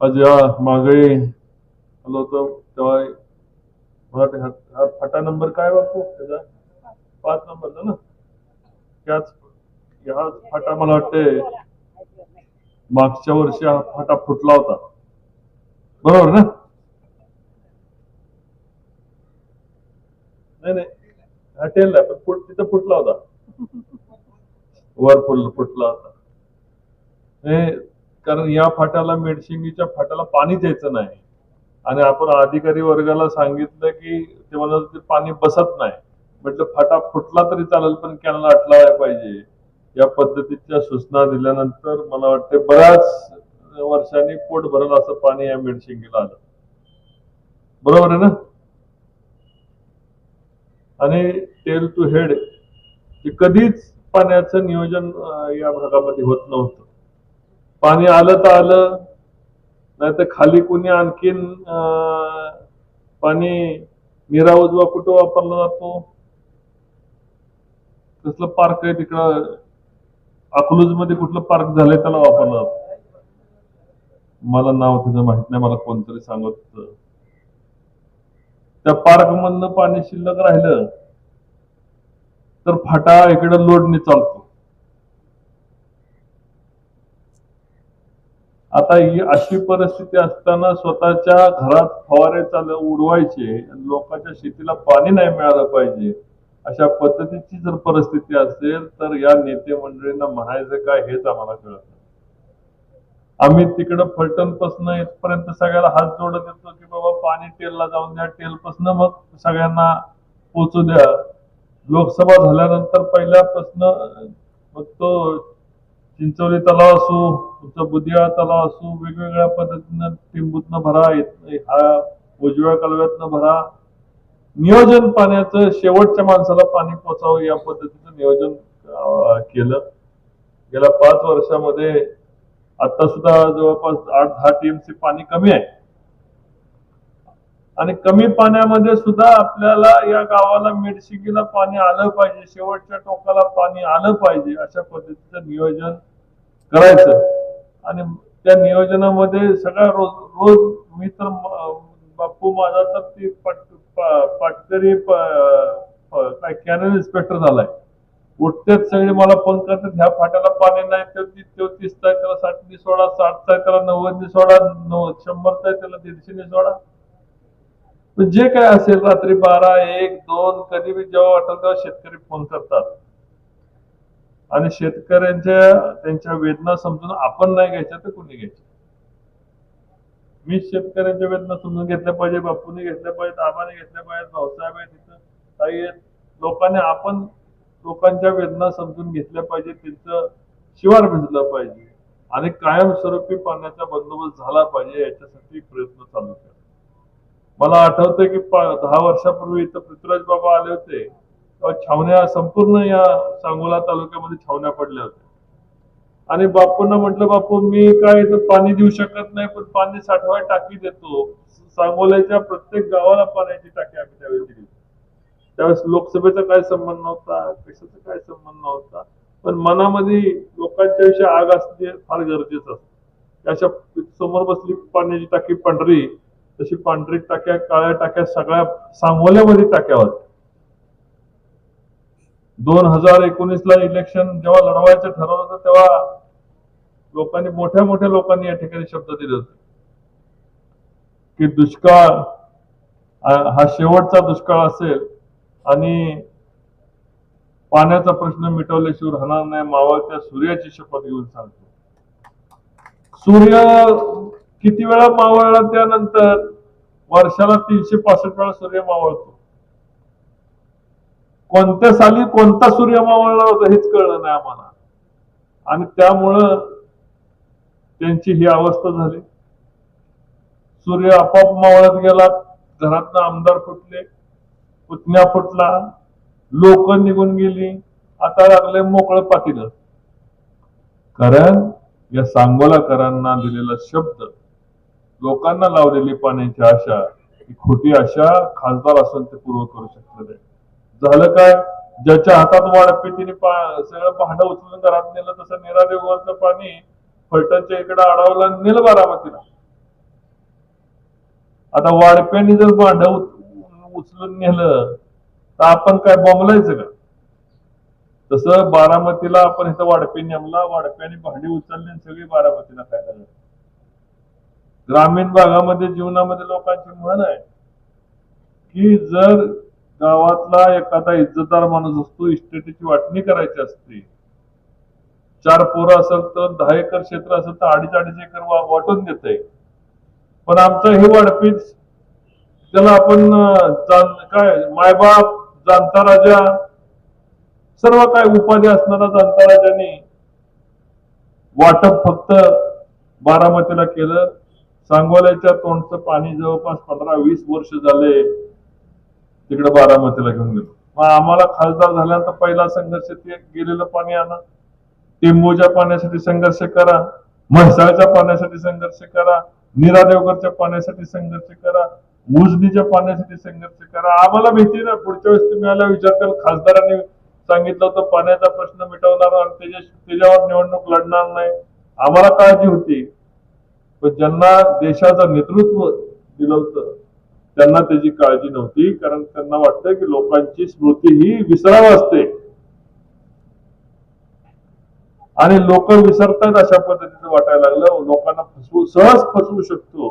आज या मागे आलो होतो तेव्हा हा- फाटा नंबर काय बापू? त्याचा? पाच नंबरचा ना? त्याच ह्या फाटा मला वाटते मागच्या वर्षी हा फाटा फुटला होता. बरोबर ना? नाही नाही. हटेल नाही पण फुट तिथं फुटला होता. वर फुल फुटला होता. हे कारण या फाट्याला मेडशिंगीच्या फाट्याला पाणी द्यायचं नाही. आणि आपण अधिकारी वर्गाला सांगितलं की ते म्हणत पाणी बसत नाही. म्हटलं फाटा फुटला तरी चालेल पण कॅनल अटलावाय पाहिजे. या पद्धतीच्या सूचना दिल्यानंतर मला वाटते बऱ्याच वर्षांनी पोट भरल असं पाणी या मेडशिंगीला आलं. बरोबर आहे ना? आणि टेल टू हेड कधीच पाण्याचं नियोजन या भागामध्ये होत नव्हतं. पाणी आलं तर आलं नाही तर खाली कुणी आणखीन पाणी निरा उजवा कुठं वापरला जातो? कसलं पार्क आहे तिकडं? अकलूजमध्ये कुठलं पार्क झालंय त्याला वापरलं जात. मला नाव त्याचं माहीत नाही मला कोणतरी सांगत होतं. त्या पार्क मधनं पाणी शिल्लक राहिलं तर फाटा इकडं लोडने चालतो. आता ही अशी परिस्थिती असताना स्वतःच्या घरात फवारे चालू उडवायचे आणि लोकांच्या शेतीला पाणी नाही मिळालं पाहिजे अशा पद्धतीची जर परिस्थिती असेल तर या नेते मंडळींना म्हणायचं काय हेच आम्हाला कळत आम्ही तिकडं फलटण पासन इथपर्यंत सगळ्याला हात जोडत येतो की बाबा पाणी टेलला जाऊन द्या टेल पासन मग सगळ्यांना पोचू द्या. लोकसभा झाल्यानंतर पहिल्यापासून मग तो चिंचोली तलाव असो तुमचा बुधिया तलाव असो वेगवेगळ्या पद्धतीनं टिंबूतनं भरा हा उजव्या कालव्यातनं भरा. नियोजन पाण्याचं शेवटच्या माणसाला पाणी पोचावं या पद्धतीचं नियोजन केलं. गेल्या पाच वर्षामध्ये आता सुद्धा जवळपास आठ दहा टीएमसी पाणी कमी आहे. आणि कमी पाण्यामध्ये सुद्धा आपल्याला या गावाला मेडशिकीला पाणी आलं पाहिजे शेवटच्या टोकाला पाणी आलं पाहिजे अशा पद्धतीचं नियोजन करायचं. आणि त्या नियोजनामध्ये सगळ्या रोज रोज मी तर बाप्पू माझा तर ती पट पाटकरी काय कॅनल इन्स्पेक्टर झालाय. उठतेच सगळे मला फोन करतात ह्या फाट्याला पाणी नाही तर ती चौतीस आहे त्याला साठनी सोडा साठचा आहे त्याला नव्वदनी सोडा नव्वद शंभरचा आहे त्याला दीडशेने सोडा. जे काय असेल रात्री बारा एक दोन कधी बी जेव्हा वाटेल तेव्हा शेतकरी फोन करतात. आणि शेतकऱ्यांच्या त्यांच्या वेदना समजून आपण नाही घ्यायच्या तर कोणी घ्यायच्या मी शेतकऱ्यांच्या वेदना समजून घेतल्या पाहिजे बापूने घेतल्या पाहिजेत आबाने घेतल्या पाहिजेत भाऊसाहेब आहेत तिथं काही आहेत. लोकांनी आपण लोकांच्या वेदना समजून घेतल्या पाहिजे त्यांचं शिवार भिजलं पाहिजे. आणि कायमस्वरूपी पाण्याचा बंदोबस्त झाला पाहिजे याच्यासाठी प्रयत्न चालू केला मला आठवतंय की दहा वर्षापूर्वी इथं पृथ्वीराज बाबा आले होते. छावण्या संपूर्ण या सांगोला तालुक्यामध्ये छावण्या पडल्या होत्या. आणि बापूंना म्हटलं बापू मी काय पाणी देऊ शकत नाही पण पाणी साठवाय टाकी देतो. सांगोल्याच्या प्रत्येक गावाला पाण्याची टाकी आम्ही त्यावेळी दिली त्यावेळेस लोकसभेचा काय संबंध नव्हता कशाचा काय संबंध नव्हता. पण मनामध्ये लोकांच्या विषयी आग असणे फार गरजेचं असतं. अशा समोर बसली पाण्याची टाकी पांढरी तशी पांढरी टाक्या काळ्या टाक्या सगळ्या सांगोल्यामध्ये टाक्या होत्या. दोन हजार एकोणीस ला इलेक्शन जेव्हा लढवायचं ठरवलं होतं तेव्हा लोकांनी मोठ्या मोठ्या लोकांनी या ठिकाणी शब्द दिले होते. की दुष्काळ हा शेवटचा दुष्काळ असेल आणि पाण्याचा प्रश्न मिटवल्याशिवाय राहणार नाही मावळत्या सूर्याची शपथ घेऊन सांगतो. सूर्य किती वेळा मावळला? त्यानंतर वर्षाला तीनशे पासष्ट वेळा सूर्य मावळतो. कोणत्या साली कोणता सूर्य मावळला होता हेच कळलं नाही आम्हाला. आणि त्यामुळं त्यांची ही अवस्था झाली. सूर्य आपोआप मावळत गेला घरातनं आमदार फुटले पुतण्या फुटला लोक निघून गेली आता लागले मोकळं पातीलं कारण या सांगोलाकरांना दिलेला शब्द लोकांना लावलेली पाण्याची आशा ही खोटी आशा खासदार असून ते पूर्ण करू शकले नाही. झालं काय? ज्याच्या हातात वाढपिटीने तिने सगळं भांडं उचलून घरात नेलं तसं निरादेवरचं पाणी फलटणच्या इकडे अडवलं नेल नेलं बारामतीला. आता वाढप्याने जर भांड उचलून नेलं तर आपण काय बोंबलायचं का? तसं बारामतीला आपण इथं वाढपे नेमला वाढप्याने भांडी उचलली आणि सगळी बारामतीला काय लागली. ग्रामीण भागामध्ये जीवनामध्ये लोकांची म्हण आहे की जर गावातला एखादा इज्जतदार माणूस असतो इस्टेटीची वाटणी करायची असते. चार पोरं असेल तर दहा एकर क्षेत्र असेल तर अडीच अडीच एकर वाटून देत पण आमचं हे वाढपीच त्याला आपण काय मायबाप जाणता राजा सर्व काय उपाधी असणारा जाणता राजाने वाटप फक्त बारामतीला केलं. सांगोल्याच्या तोंडचं पाणी जवळपास पंधरा वीस वर्ष झाले. तिकडे बारामतीला घेऊन गेलो. मग आम्हाला खासदार झाल्यानंतर पहिला संघर्ष ते गेलेलं पाणी आणा. टेंबूच्या पाण्यासाठी संघर्ष करा. म्हैसाळच्या पाण्यासाठी संघर्ष करा. नीरा देवगरच्या पाण्यासाठी संघर्ष करा. उजनीच्या पाण्यासाठी संघर्ष करा. आम्हाला भीती ना पुढच्या वेळेस तुम्ही आल्या कर. खासदारांनी सांगितलं होतं पाण्याचा प्रश्न मिटवणार आणि त्याच्या त्याच्यावर निवडणूक लढणार नाही. आम्हाला काळजी होती. पण ज्यांना देशाचं नेतृत्व दिलं होतं त्यांना त्याची काळजी नव्हती कारण त्यांना वाटतं की लोकांची स्मृती ही विसराव असते. आणि लोक विसरतात अशा पद्धतीचं वाटायला लागलं. लोकांना फसवू सहज फसवू शकतो.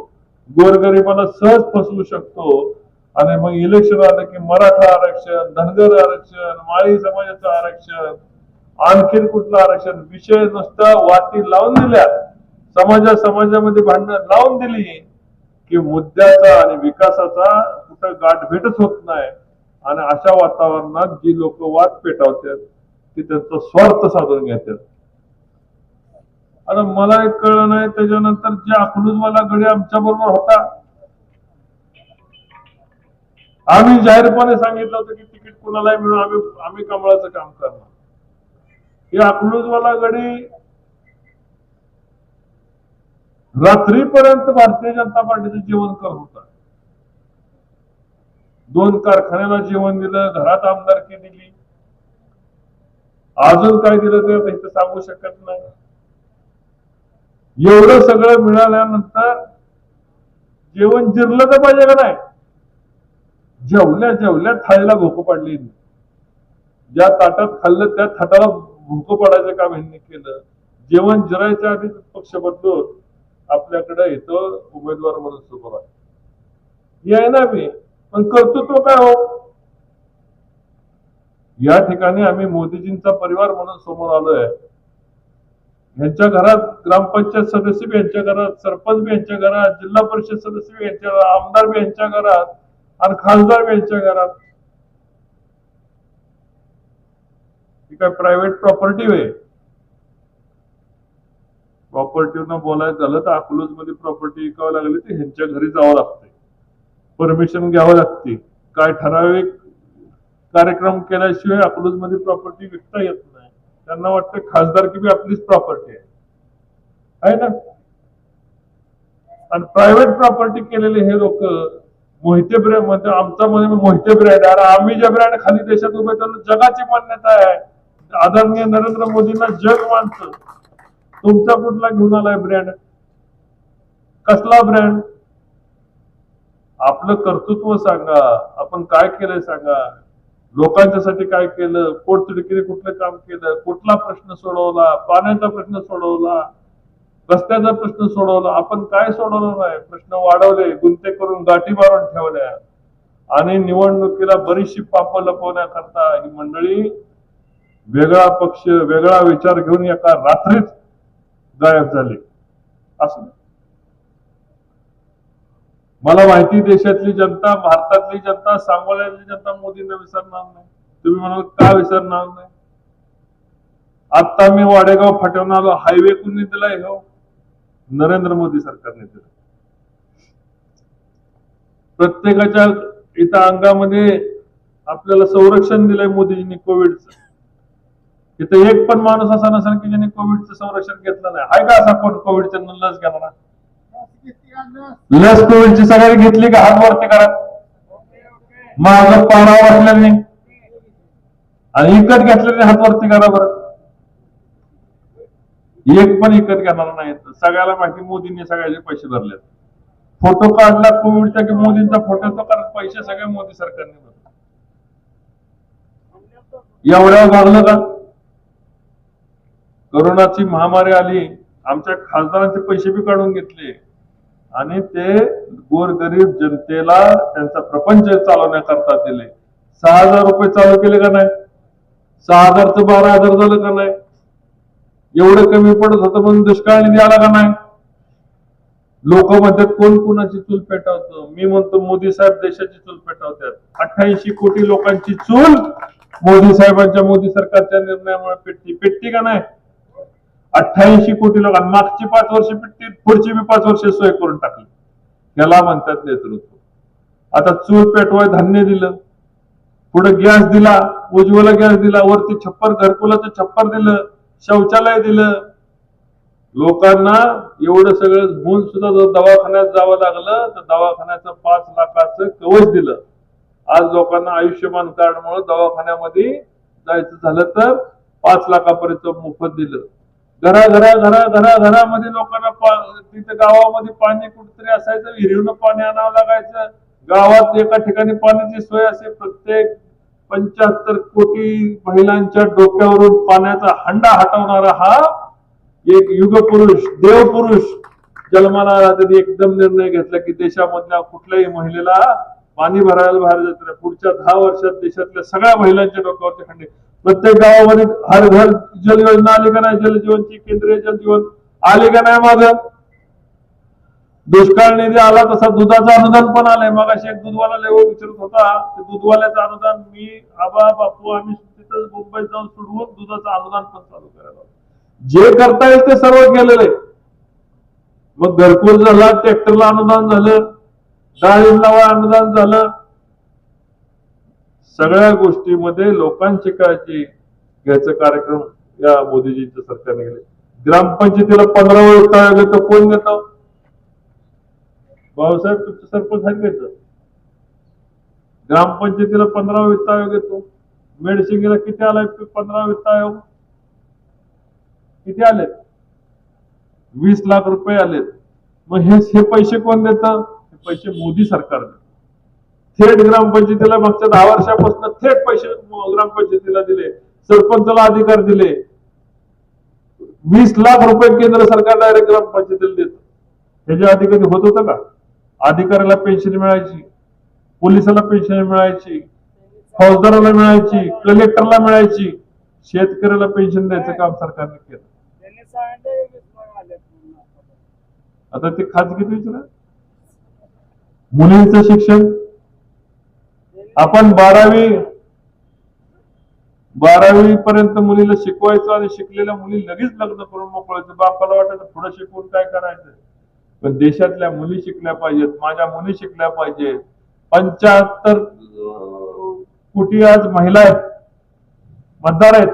गोरगरिबांना सहज फसवू शकतो. आणि मग इलेक्शन आलं की मराठा आरक्षण धनगर आरक्षण माळी समाजाचं आरक्षण आणखीन कुठलं आरक्षण? विषय नुसता वाटी लावून दिल्या समाजा समाजामध्ये भांडणं लावून दिली. की मुद्द्याचा आणि विकासाचा कुठं गाठ भेटच होत नाही. आणि अशा वातावरणात जी लोक वाद पेटवतात ती त्यांचा स्वार्थ साधून घेतात. आता मला एक कळलं नाही त्याच्यानंतर जे अकलूजवाला गडी आमच्या बरोबर होता. आम्ही जाहीरपणे सांगितलं होतं की तिकीट कुणालाही मिळून आम्ही आम्ही कमळाचं काम करणार. हे अकलूजवाला गडी रात्रीपर्यंत भारतीय जनता पार्टीचं जेवण करत होता. दोन कारखान्याला जेवण दिलं घरात आमदारकी दिली. अजून काय दिलं ते आता इथं सांगू शकत नाही. एवढं सगळं मिळाल्यानंतर जेवण जिरलं तर पाहिजे का नाही? जेवल्या जेवल्या थाळीला भोकं पडली. ज्या ताटात खाल्लं त्या थाटाला भूक पडायचं काम यांनी केलं. जेवण जिरायच्या आधी पक्ष बदलून आपल्याकडे येतो उमेदवार म्हणून समोर आहे. याय ना मी पण कर्तृत्व काय हो? या ठिकाणी आम्ही मोदीजींचा परिवार म्हणून समोर आलोय. यांच्या घरात ग्रामपंचायत सदस्य बी यांच्या घरात सरपंच बी यांच्या घरात जिल्हा परिषद सदस्य बी यांच्या घरात आमदार बी यांच्या घरात आणि खासदार बी यांच्या घरात. ही काय प्रायव्हेट प्रॉपर्टी होय? प्रॉपर्टीवर बोलायचं झालं तर अकलूजमध्ये प्रॉपर्टी विकावं लागली तर ह्यांच्या घरी जावं लागते परमिशन घ्यावं लागते काय ठराविक कार्यक्रम केल्याशिवाय अकलूजमध्ये प्रॉपर्टी विकता येत नाही. त्यांना वाटतं खासदारकी बी आपलीच प्रॉपर्टी आहे. आहे ना? आणि प्रायव्हेट प्रॉपर्टी केलेले हे लोक मोहिते ब्रँड म्हणजे आमचा म्हणजे मध्ये मोहिते ब्रँड अरे आम्ही ज्या ब्रँड खाली देशात उभे त्यांना जगाची मान्यता आहे. आदरणीय नरेंद्र मोदींना जग मानतं. तुमचा कुठला घेऊन आलाय ब्रँड कसला ब्रँड आपलं कर्तृत्व सांगा. आपण काय केलंय सांगा. लोकांच्यासाठी काय केलं? पोटतिडकीने कुठलं काम केलं? कुठला प्रश्न सोडवला? पाण्याचा प्रश्न सोडवला? रस्त्याचा प्रश्न सोडवला? आपण काय सोडवलं नाही? प्रश्न वाढवले गुंते करून गाठी मारून ठेवल्या. आणि निवडणुकीला बरीचशी पाप लपवण्याकरता ही मंडळी वेगळा पक्ष वेगळा विचार घेऊन एका रात्रीच गायब झाले. असं. मला माहिती देशातली जनता भारतातली जनता सांगोल्यातली जनता मोदींना विसरणार नाही. तुम्ही म्हणाल का विसरणार नाही? आता मी वाडेगाव फाट्यावर आलो हायवे कुणी दिलाय हो? नरेंद्र मोदी सरकारने दिला. प्रत्येकाच्या इथं अंगामध्ये आपल्याला संरक्षण दिलंय मोदीजींनी कोविडचं. इथं एक पण माणूस असा नसेल की ज्याने कोविडचं संरक्षण घेतलं नाही. हाय का असा कोण कोविडच्या लस घेणारा? लस कोविडची सगळ्यांनी घेतली का? हात वरती करा. माझं पारावर असल्याने आणि इकत घेतल्याने हात वरती करा बरं. एक पण इकत घेणार नाही. सगळ्याला माहिती मोदींनी सगळ्याचे पैसे भरले फोटो काढला कोविडचा की मोदींचा फोटो तो कारण पैसे सगळे मोदी सरकारने भरले. एवढ्या लागलं का? करोनाची महामारी आली आमच्या खासदारांचे पैसे बी काढून घेतले. आणि ते गोरगरीब जनतेला त्यांचा प्रपंच चालवण्याकरता दिले. सहा हजार रुपये चालू केले का नाही? सहा हजारचं बारा हजार झालं का नाही? एवढं कमी पडत होतं म्हणून दुष्काळ निधी आला का नाही? लोक म्हणतात कोण कोणाची चूल पेटवतो? मी म्हणतो मोदी साहेब देशाची चूल पेटवतात. अठ्ठ्याऐंशी कोटी लोकांची चूल मोदी साहेबांच्या मोदी सरकारच्या निर्णयामुळे पेटती पेटती का नाही? अठ्ठ्याऐंशी कोटी लोकांना मागची पाच वर्ष पेटती पुढची बी पाच वर्ष सोय करून टाकली. याला म्हणतात नेतृत्व. आता चूल पेटवाय धान्य दिलं. पुढे गॅस दिला उज्ज्वला गॅस दिला वरती छप्पर घरकुलाचं छप्पर दिलं शौचालय दिलं. लोकांना एवढं सगळं होऊन सुद्धा जर दवाखान्यात जावं लागलं तर दवाखान्याचं पाच लाखाचं कवच दिलं. आज लोकांना आयुष्यमान कार्डमुळे दवाखान्यामध्ये जायचं झालं तर पाच लाखापर्यंत मोफत दिलं. घरा घरा घरा घरा घरामध्ये लोकांना तिथे गावामध्ये पाणी कुठेतरी असायचं विहिरीनं पाणी आणावं लागायचं. गावात एका ठिकाणी पाण्याची सोय असे प्रत्येक पंच्याहत्तर कोटी महिलांच्या डोक्यावरून पाण्याचा हंडा हटवणारा हा एक युगपुरुष देवपुरुष जन्माला एकदम निर्णय घेतला की देशामधल्या कुठल्याही महिलेला पाणी भरायला बाहेर जायचं पुढच्या दहा वर्षात देशातल्या सगळ्या महिलांच्या डोक्यावरचे खंडे. प्रत्येक गावामध्ये हर घर जल योजना आली का नाही? जलजीवनची केंद्रीय जल जीवन आली का नाही माझं दुष्काळ निधी आला तसा दुधाचं अनुदान पण आलंय. मग अशी एक दूधवाला लेवल विचारत होता ते दूधवाल्याचं अनुदान मी आबा बापू आम्ही तिथं मुंबईत जाऊन सोडवून दुधाचं अनुदान पण चालू करायला जे करता येईल ते सर्व केलेलं आहे. मग घरकुल झाला ट्रॅक्टरला अनुदान झालं. डाळिंब लावा अनुदान झालं. सगळ्या गोष्टीमध्ये लोकांची काळजी घ्यायचा कार्यक्रम या मोदीजींच्या सरकारने केले. ग्रामपंचायतीला पंधरा वित्त आयोग घेतो कोण देतो भाऊसाहेब तुमचं सरपंच सांगायचं ग्रामपंचायतीला पंधरा वित्त आयोग येतो मेडसिंगला किती आलाय? पंधरा वित्त आयोग किती आलेत? वीस लाख रुपये आलेत. मग हे हे पैसे कोण देतं? पैसे मोदी सरकार देतं थेट ग्रामपंचायतीला मागच्या दहा वर्षापासून थेट पैसे ग्रामपंचायतीला दिले. सरपंचाला अधिकार दिले. वीस लाख रुपये केंद्र सरकार डायरेक्ट ग्रामपंचायतीला देत. ह्याच्या आधी कधी होत होतं का? अधिकाऱ्याला पेन्शन मिळायची पोलिसाला पेन्शन मिळायची फौजदाराला मिळायची कलेक्टरला मिळायची शेतकऱ्याला पेन्शन द्यायचं काम सरकारने केलं. आता ते खाजगीत विचारा. मुलींचं शिक्षण? आपण बारावी बारावी पर्यंत मुलीला शिकवायचं आणि शिकलेल्या मुली लगेच लग्न करून मोकळायचं. बापाला वाटायचं पुढे शिकवून काय करायचं पण देशातल्या मुली शिकल्या पाहिजेत माझ्या मुली शिकल्या पाहिजेत. पंच्याहत्तर कोटी आज महिला आहेत. मतदार आहेत.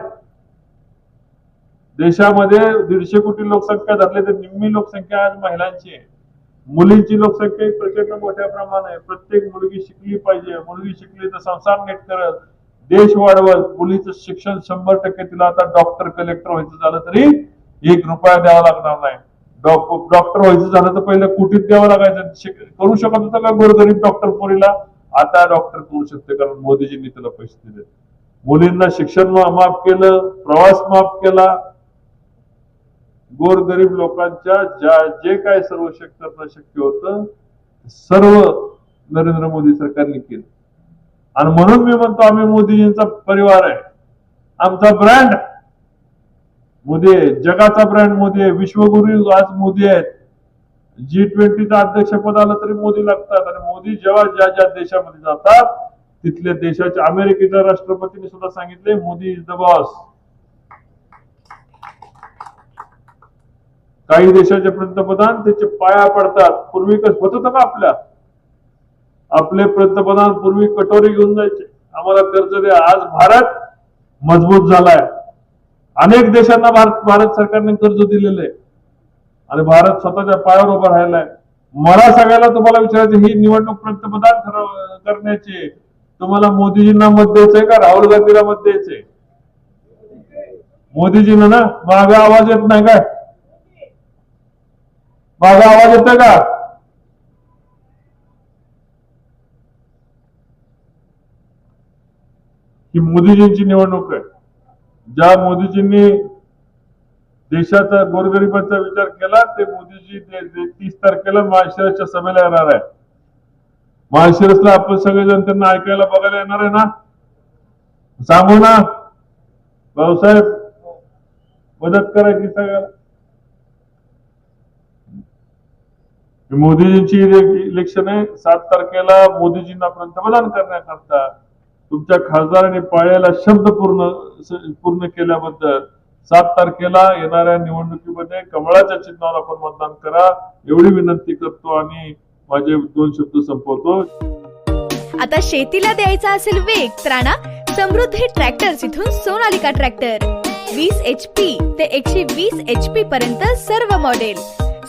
देशामध्ये दीडशे कोटी लोकसंख्या धरली तर निम्मी लोकसंख्या आज महिलांची आहे. मुलींची लोकसंख्या ही प्रचंड मोठ्या प्रमाणात आहे. प्रत्येक मुलगी शिकली पाहिजे. मुलगी शिकली तर संसार नीट करत देश वाढवल मुलीचं शिक्षण शंभर टक्के तिला आता डॉक्टर कलेक्टर व्हायचं झालं तरी एक रुपया द्यावा लागणार नाही. डॉक्टर व्हायचं झालं तर पहिलं कुटीत द्यावं लागायचं करू शकत होतं का गोरगरीब डॉक्टर पोरीला? आता डॉक्टर करू शकते कारण मोदीजींनी तिला पैसे दिले मुलींना शिक्षण माफ केलं प्रवास माफ केला गोरगरीब लोकांच्या ज्या जे काय सर्व शक्य शक्य होत सर्व नरेंद्र मोदी सरकारने केलं. आणि म्हणून मी म्हणतो आम्ही मोदीजींचा परिवार आहे. आमचा ब्रँड मोदी आहे जगाचा ब्रँड मोदी आहे विश्वगुरु आज मोदी आहेत. जी ट्वेंटीचं अध्यक्षपद आलं तरी मोदी लागतात. आणि मोदी जेव्हा ज्या ज्या देशामध्ये जातात तिथल्या देशाच्या अमेरिकेच्या राष्ट्रपतीने सुद्धा सांगितले मोदी इज द बॉस. काही देशाचे पंतप्रधान त्याचे पाया पडतात. पूर्वी कसं होत होतं का आपल्या? आपले पंतप्रधान पूर्वी कटोरी घेऊन जायचे. आम्हाला कर्ज द्या. आज भारत मजबूत झालाय. अनेक देशांना भारत भारत सरकारने कर्ज दिलेलं आहे. आणि भारत स्वतःच्या पायावर उभा राहिलाय. मला सगळ्याला तुम्हाला विचारायचं ही निवडणूक पंतप्रधान ठरव करण्याची तुम्हाला मोदीजींना मत द्यायचंय का? राहुल गांधीला मत द्यायचंय? मोदीजींना ना मागे आवाज येत नाही काय? माझा आवाज येतोय का? ही मोदीजींची निवडणूक आहे. ज्या मोदीजींनी देशाचा गोरगरिबांचा विचार केला ते मोदीजी तीस तारखेला माळशिरसच्या सभेला येणार आहे महाशिरसला आपण सगळेजण त्यांना ऐकायला बघायला येणार आहे ना? सांगू ना? भाऊसाहेब मदत करायची सगळ्याला मोदीजींची इलेक्शन आहे. सात तारखेला मोदीजींना पंतप्रधान करण्याकरता तुमच्या खासदारांनी पाळ्याला शब्द पूर्ण पूर्ण केल्याबद्दल सात तारखेला येणाऱ्या निवडणुकीमध्ये कमळाच्या चिन्हावर आपण मतदान करा. एवढी विनंती करतो आणि माझे दोन शब्द संपवतो. आता शेतीला द्यायचा असेल वेग तर समृद्धी ट्रॅक्टर्स इथून सोनालिका ट्रॅक्टर. वीस एच पी ते एकशे वीस एच पी पर्यंत सर्व मॉडेल